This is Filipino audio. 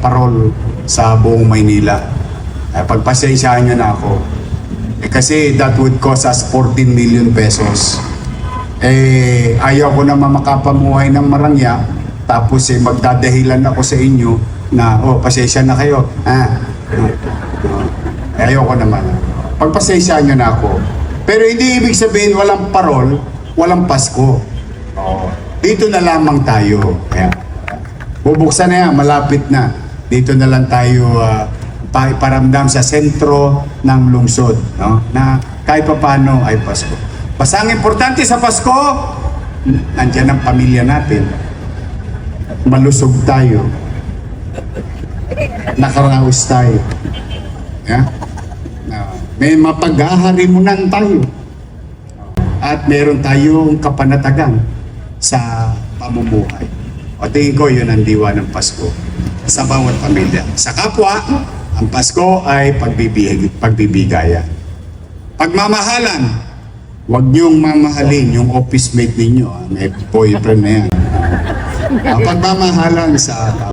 parol sa buong Maynila. Eh, pagpasensyahan nyo na ako. Eh, kasi that would cost us 14 million pesos. Eh, ayaw ko naman makapamuhay ng marangya, tapos eh, magdadahilan ako sa inyo na, oh, pasensya na kayo. Ah, eh, ayaw ko naman. Pagpasensyahan nyo na ako. Pero hindi ibig sabihin walang parol, walang Pasko. Oo. Dito na lamang tayo. Kaya, bubuksan na yan, malapit na. Dito na lang tayo pa- paramdam sa sentro ng lungsod. No? Na kahit pa paano ay Pasko. Basta ang importante sa Pasko, nandiyan ang pamilya natin. Malusog tayo. Nakaraos tayo. Yeah? Na may mapag-aharimunan tayo. At meron tayong kapanatagan sa pamumuhay. O tingin ko yun ang diwa ng Pasko sa bawat pamilya. Sa kapwa, ang Pasko ay pagbibig, pagbibigayan. Pagmamahalan, huwag niyong mamahalin yung office mate ninyo. ah. May boyfriend na yan. Ang pagmamahalan sa